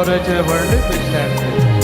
Laura Ece varlık?